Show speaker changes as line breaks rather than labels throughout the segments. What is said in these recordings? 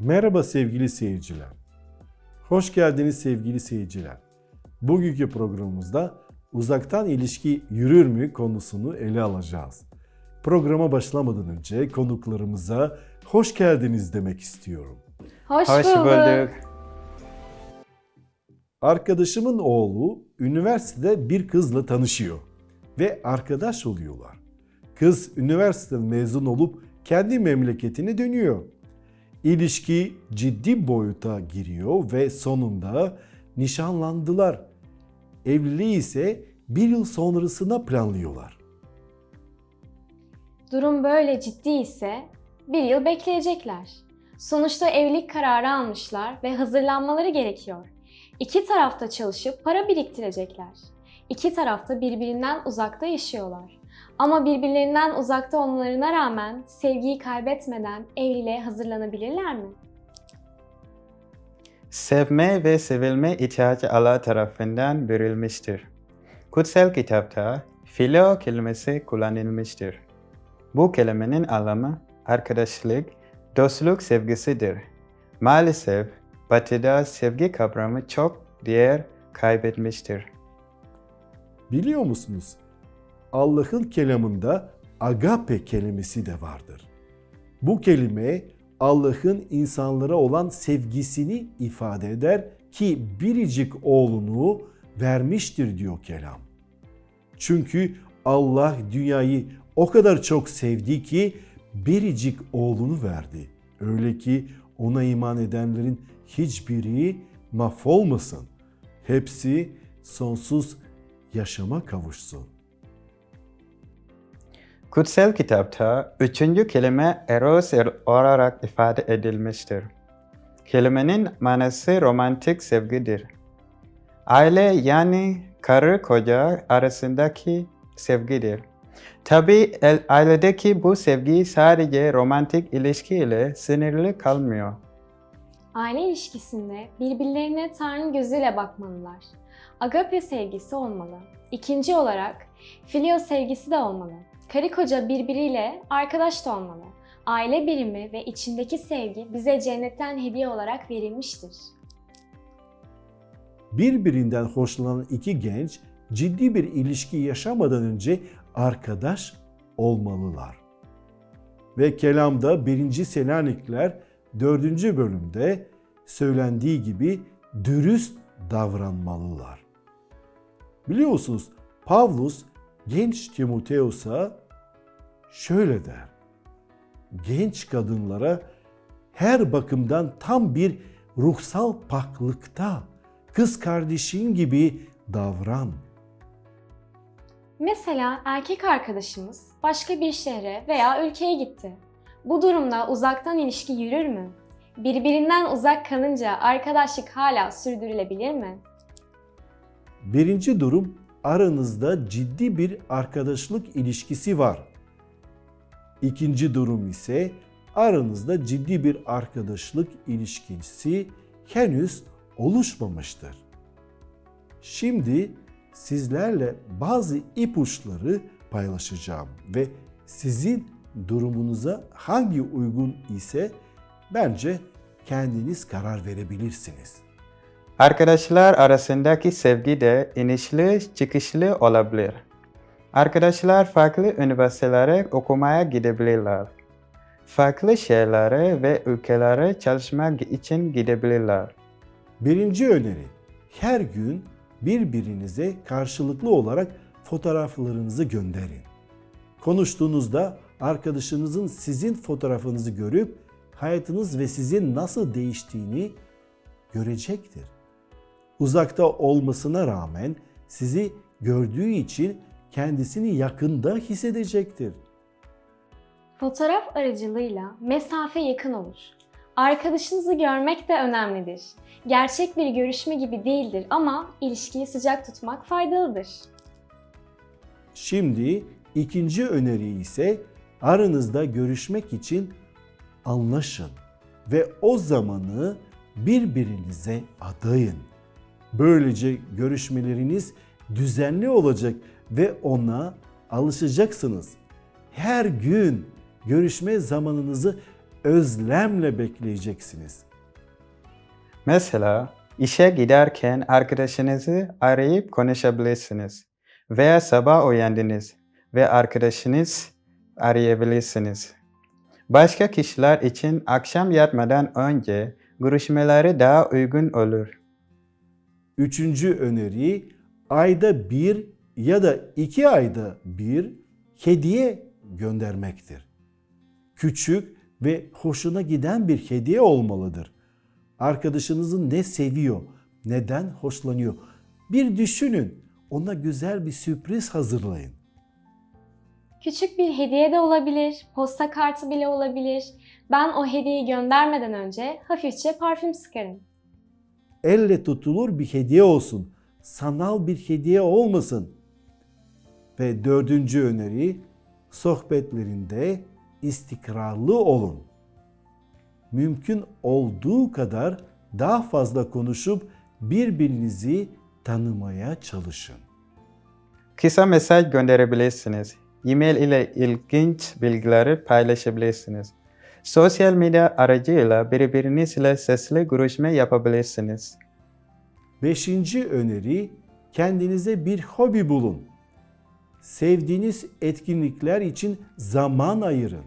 Merhaba sevgili seyirciler. Hoş geldiniz sevgili seyirciler. Bugünkü programımızda uzaktan ilişki yürür mü konusunu ele alacağız. Programa başlamadan önce konuklarımıza hoş geldiniz demek istiyorum.
Hoş,
Hoş
bulduk.
bulduk.
Arkadaşımın oğlu üniversitede bir kızla tanışıyor ve arkadaş oluyorlar. Kız üniversiteden mezun olup kendi memleketine dönüyor. İlişki ciddi boyuta giriyor ve sonunda nişanlandılar. Evliliği ise bir yıl sonrasına planlıyorlar.
Durum böyle ciddi ise bir yıl bekleyecekler. Sonuçta evlilik kararı almışlar ve hazırlanmaları gerekiyor. İki tarafta çalışıp para biriktirecekler. İki tarafta birbirinden uzakta yaşıyorlar. Ama birbirlerinden uzakta olmalarına rağmen sevgiyi kaybetmeden evliliğe hazırlanabilirler mi?
Sevme ve sevilme ihtiyacı Allah tarafından verilmiştir. Kutsal kitapta filo kelimesi kullanılmıştır. Bu kelimenin anlamı arkadaşlık, dostluk sevgisidir. Maalesef batıda sevgi kavramı çok değer kaybetmiştir.
Biliyor musunuz? Allah'ın kelamında agape kelimesi de vardır. Bu kelime Allah'ın insanlara olan sevgisini ifade eder ki biricik oğlunu vermiştir diyor kelam. Çünkü Allah dünyayı o kadar çok sevdi ki biricik oğlunu verdi. Öyle ki ona iman edenlerin hiçbiri mahvolmasın. Hepsi sonsuz yaşama kavuşsun.
Kutsal kitapta üçüncü kelime eros olarak ifade edilmiştir. Kelimenin manası romantik sevgidir. Aile yani karı koca arasındaki sevgidir. Tabi ailedeki bu sevgi sadece romantik ilişkiyle sınırlı kalmıyor.
Aile ilişkisinde birbirlerine Tanrı gözüyle bakmalılar. Agape sevgisi olmalı. İkinci olarak filio sevgisi de olmalı. Karı koca birbiriyle arkadaş da olmalı. Aile birimi ve içindeki sevgi bize cennetten hediye olarak verilmiştir.
Birbirinden hoşlanan iki genç ciddi bir ilişki yaşamadan önce arkadaş olmalılar. Ve kelamda 1. Selanikler 4. bölümde söylendiği gibi dürüst davranmalılar. Biliyorsunuz Pavlus genç Timoteos'a şöyle der. Genç kadınlara her bakımdan tam bir ruhsal paklıkta kız kardeşin gibi davran.
Mesela erkek arkadaşımız başka bir şehre veya ülkeye gitti. Bu durumda uzaktan ilişki yürür mü? Birbirinden uzak kalınca arkadaşlık hala sürdürülebilir mi?
Birinci durum aranızda ciddi bir arkadaşlık ilişkisi var. İkinci durum ise aranızda ciddi bir arkadaşlık ilişkisi henüz oluşmamıştır. Şimdi sizlerle bazı ipuçları paylaşacağım ve sizin durumunuza hangi uygun ise bence kendiniz karar verebilirsiniz.
Arkadaşlar arasındaki sevgi de inişli çıkışlı olabilir. Arkadaşlar farklı üniversitelere okumaya gidebilirler. Farklı şehirlere ve ülkelere çalışmak için gidebilirler.
Birinci öneri, her gün birbirinize karşılıklı olarak fotoğraflarınızı gönderin. Konuştuğunuzda arkadaşınızın sizin fotoğrafınızı görüp hayatınız ve sizin nasıl değiştiğini görecektir. Uzakta olmasına rağmen sizi gördüğü için kendisini yakında hissedecektir.
Fotoğraf aracılığıyla mesafe yakın olur. Arkadaşınızı görmek de önemlidir. Gerçek bir görüşme gibi değildir ama ilişkiyi sıcak tutmak faydalıdır.
Şimdi ikinci öneri ise aranızda görüşmek için anlaşın ve o zamanı birbirinize adayın. Böylece görüşmeleriniz düzenli olacak ve ona alışacaksınız. Her gün görüşme zamanınızı özlemle bekleyeceksiniz.
Mesela işe giderken arkadaşınızı arayıp konuşabilirsiniz. Veya sabah uyandınız ve arkadaşınız arayabilirsiniz. Başka kişiler için akşam yatmadan önce görüşmeleri daha uygun olur.
Üçüncü öneri ayda bir ya da iki ayda bir hediye göndermektir. Küçük ve hoşuna giden bir hediye olmalıdır. Arkadaşınızın ne seviyor, neden hoşlanıyor? Bir düşünün. Ona güzel bir sürpriz hazırlayın.
Küçük bir hediye de olabilir, posta kartı bile olabilir. Ben o hediyeyi göndermeden önce hafifçe parfüm sıkarım.
Elle tutulur bir hediye olsun. Sanal bir hediye olmasın. Ve dördüncü öneri sohbetlerinde istikrarlı olun. Mümkün olduğu kadar daha fazla konuşup birbirinizi tanımaya çalışın.
Kısa mesaj gönderebilirsiniz. E-mail ile ilginç bilgileri paylaşabilirsiniz. Sosyal medya aracıyla birbirinizle sesli görüşme yapabilirsiniz.
Beşinci öneri kendinize bir hobi bulun. Sevdiğiniz etkinlikler için zaman ayırın.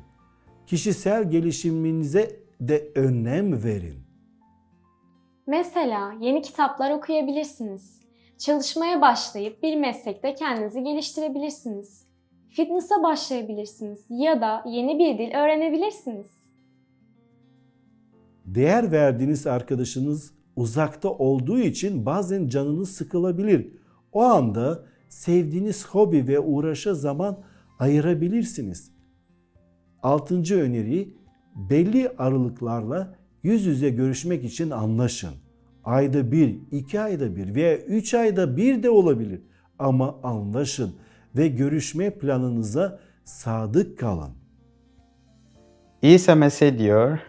Kişisel gelişiminize de önem verin.
Mesela yeni kitaplar okuyabilirsiniz. Çalışmaya başlayıp bir meslekte kendinizi geliştirebilirsiniz. Fitness'a başlayabilirsiniz ya da yeni bir dil öğrenebilirsiniz.
Değer verdiğiniz arkadaşınız uzakta olduğu için bazen canınız sıkılabilir. O anda sevdiğiniz hobi ve uğraşa zaman ayırabilirsiniz. Altıncı öneri belli aralıklarla yüz yüze görüşmek için anlaşın. Ayda bir, iki ayda bir veya üç ayda bir de olabilir. Ama anlaşın ve görüşme planınıza sadık kalın.
İsa Mesih diyor,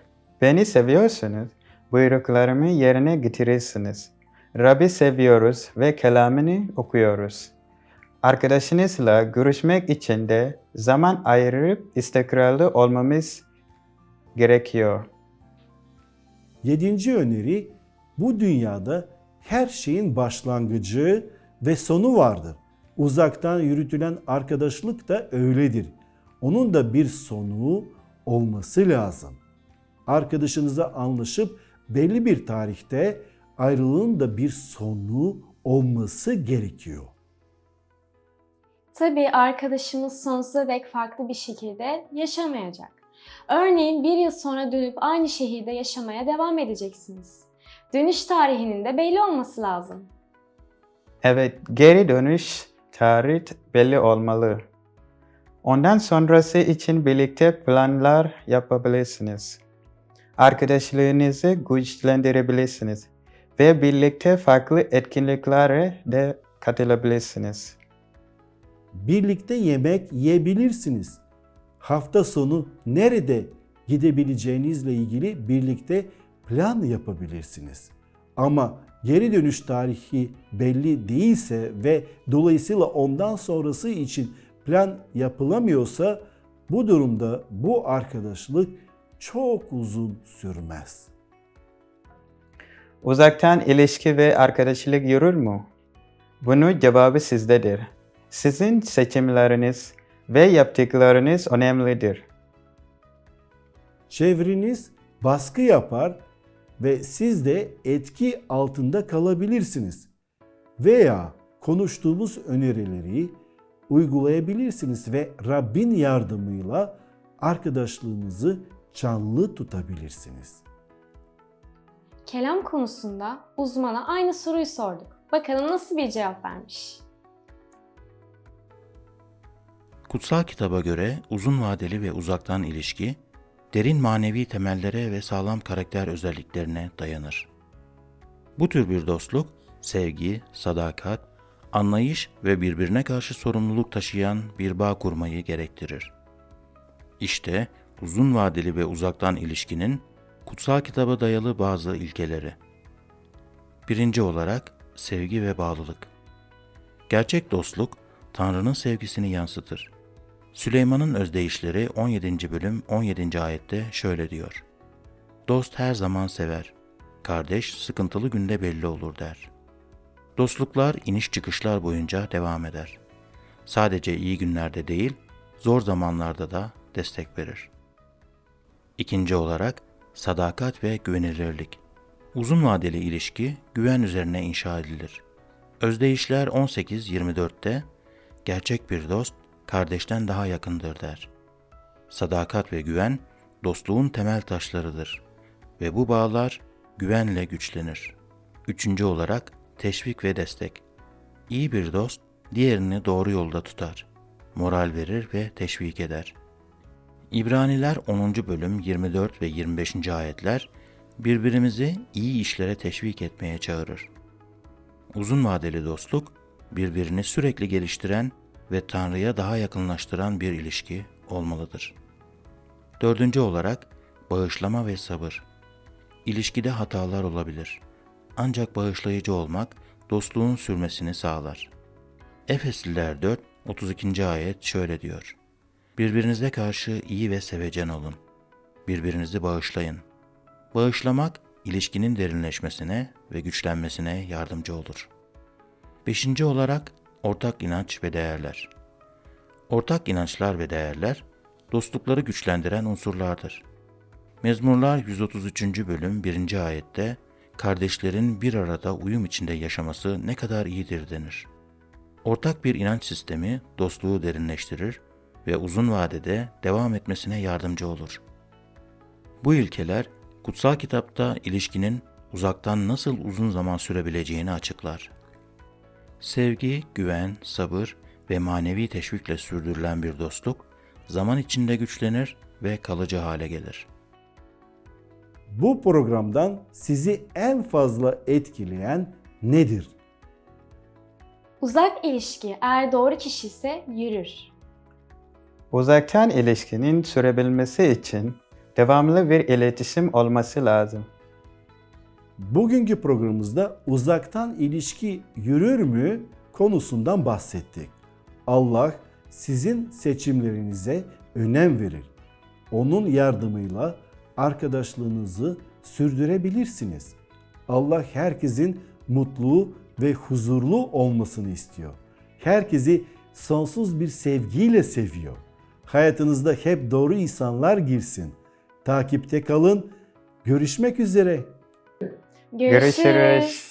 Beni seviyorsunuz, buyruklarımı yerine getirirsiniz. Rabbi seviyoruz ve kelamını okuyoruz. Arkadaşınızla görüşmek için de zaman ayırıp istikrarlı olmamız gerekiyor.
Yedinci öneri bu dünyada her şeyin başlangıcı ve sonu vardır. Uzaktan yürütülen arkadaşlık da öyledir. Onun da bir sonu olması lazım. Arkadaşınıza anlaşıp belli bir tarihte ayrılığın da bir sonu olması gerekiyor.
Tabii arkadaşımız sonsuza dek farklı bir şekilde yaşamayacak. Örneğin bir yıl sonra dönüp aynı şehirde yaşamaya devam edeceksiniz. Dönüş tarihinin de belli olması lazım.
Evet, geri dönüş tarih belli olmalı. Ondan sonrası için birlikte planlar yapabilirsiniz. Arkadaşlığınızı güçlendirebilirsiniz ve birlikte farklı etkinliklere de katılabilirsiniz.
Birlikte yemek yiyebilirsiniz. Hafta sonu nerede gidebileceğinizle ilgili birlikte plan yapabilirsiniz. Ama geri dönüş tarihi belli değilse ve dolayısıyla ondan sonrası için plan yapılamıyorsa bu durumda bu arkadaşlık çok uzun sürmez.
Uzaktan ilişki ve arkadaşlık yürür mü? Bunun cevabı sizdedir. Sizin seçimleriniz ve yaptıklarınız önemlidir.
Çevreniz baskı yapar ve siz de etki altında kalabilirsiniz. Veya konuştuğumuz önerileri uygulayabilirsiniz ve Rabbin yardımıyla arkadaşlığınızı canlı tutabilirsiniz.
Kelam konusunda uzmana aynı soruyu sorduk. Bakalım nasıl bir cevap vermiş.
Kutsal kitaba göre uzun vadeli ve uzaktan ilişki, derin manevi temellere ve sağlam karakter özelliklerine dayanır. Bu tür bir dostluk, sevgi, sadakat, anlayış ve birbirine karşı sorumluluk taşıyan bir bağ kurmayı gerektirir. İşte uzun vadeli ve uzaktan ilişkinin kutsal kitaba dayalı bazı ilkeleri. Birinci olarak sevgi ve bağlılık. Gerçek dostluk Tanrı'nın sevgisini yansıtır. Süleyman'ın özdeyişleri 17. bölüm 17. ayette şöyle diyor. Dost her zaman sever. Kardeş sıkıntılı günde belli olur der. Dostluklar iniş çıkışlar boyunca devam eder. Sadece iyi günlerde değil, zor zamanlarda da destek verir. İkinci olarak sadakat ve güvenilirlik. Uzun vadeli ilişki güven üzerine inşa edilir. Özdeyişler 18-24'te gerçek bir dost kardeşten daha yakındır der. Sadakat ve güven dostluğun temel taşlarıdır ve bu bağlar güvenle güçlenir. Üçüncü olarak teşvik ve destek. İyi bir dost diğerini doğru yolda tutar, moral verir ve teşvik eder. İbraniler 10. bölüm 24 ve 25. ayetler birbirimizi iyi işlere teşvik etmeye çağırır. Uzun vadeli dostluk birbirini sürekli geliştiren ve Tanrı'ya daha yakınlaştıran bir ilişki olmalıdır. Dördüncü olarak bağışlama ve sabır. İlişkide hatalar olabilir. Ancak bağışlayıcı olmak dostluğun sürmesini sağlar. Efesliler 4, 32. ayet şöyle diyor. Birbirinize karşı iyi ve sevecen olun. Birbirinizi bağışlayın. Bağışlamak, ilişkinin derinleşmesine ve güçlenmesine yardımcı olur. Beşinci olarak ortak inanç ve değerler. Ortak inançlar ve değerler, dostlukları güçlendiren unsurlardır. Mezmurlar 133. bölüm 1. ayette kardeşlerin bir arada uyum içinde yaşaması ne kadar iyidir denir. Ortak bir inanç sistemi dostluğu derinleştirir ve uzun vadede devam etmesine yardımcı olur. Bu ilkeler kutsal kitapta ilişkinin uzaktan nasıl uzun zaman sürebileceğini açıklar. Sevgi, güven, sabır ve manevi teşvikle sürdürülen bir dostluk zaman içinde güçlenir ve kalıcı hale gelir.
Bu programdan sizi en fazla etkileyen nedir?
Uzak ilişki eğer doğru kişi ise yürür.
Uzaktan ilişkinin sürebilmesi için devamlı bir iletişim olması lazım.
Bugünkü programımızda uzaktan ilişki yürür mü konusundan bahsettik. Allah sizin seçimlerinize önem verir. Onun yardımıyla arkadaşlığınızı sürdürebilirsiniz. Allah herkesin mutlu ve huzurlu olmasını istiyor. Herkesi sonsuz bir sevgiyle seviyor. Hayatınızda hep doğru insanlar girsin. Takipte kalın. Görüşmek üzere.
Görüşürüz.